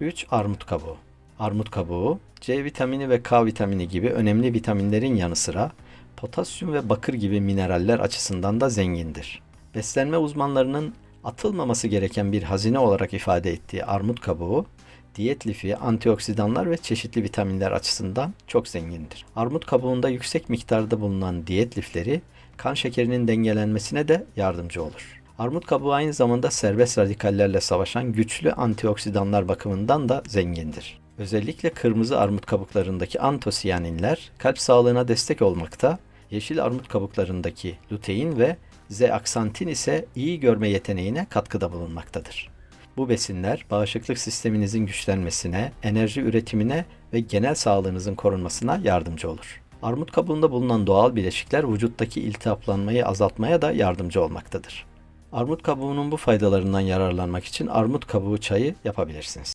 3. Armut kabuğu. Armut kabuğu, C vitamini ve K vitamini gibi önemli vitaminlerin yanı sıra potasyum ve bakır gibi mineraller açısından da zengindir. Beslenme uzmanlarının atılmaması gereken bir hazine olarak ifade ettiği armut kabuğu, diyet lifi, antioksidanlar ve çeşitli vitaminler açısından çok zengindir. Armut kabuğunda yüksek miktarda bulunan diyet lifleri kan şekerinin dengelenmesine de yardımcı olur. Armut kabuğu aynı zamanda serbest radikallerle savaşan güçlü antioksidanlar bakımından da zengindir. Özellikle kırmızı armut kabuklarındaki antosiyaninler kalp sağlığına destek olmakta, yeşil armut kabuklarındaki lutein ve zeaksantin ise iyi görme yeteneğine katkıda bulunmaktadır. Bu besinler bağışıklık sisteminizin güçlenmesine, enerji üretimine ve genel sağlığınızın korunmasına yardımcı olur. Armut kabuğunda bulunan doğal bileşikler vücuttaki iltihaplanmayı azaltmaya da yardımcı olmaktadır. Armut kabuğunun bu faydalarından yararlanmak için armut kabuğu çayı yapabilirsiniz.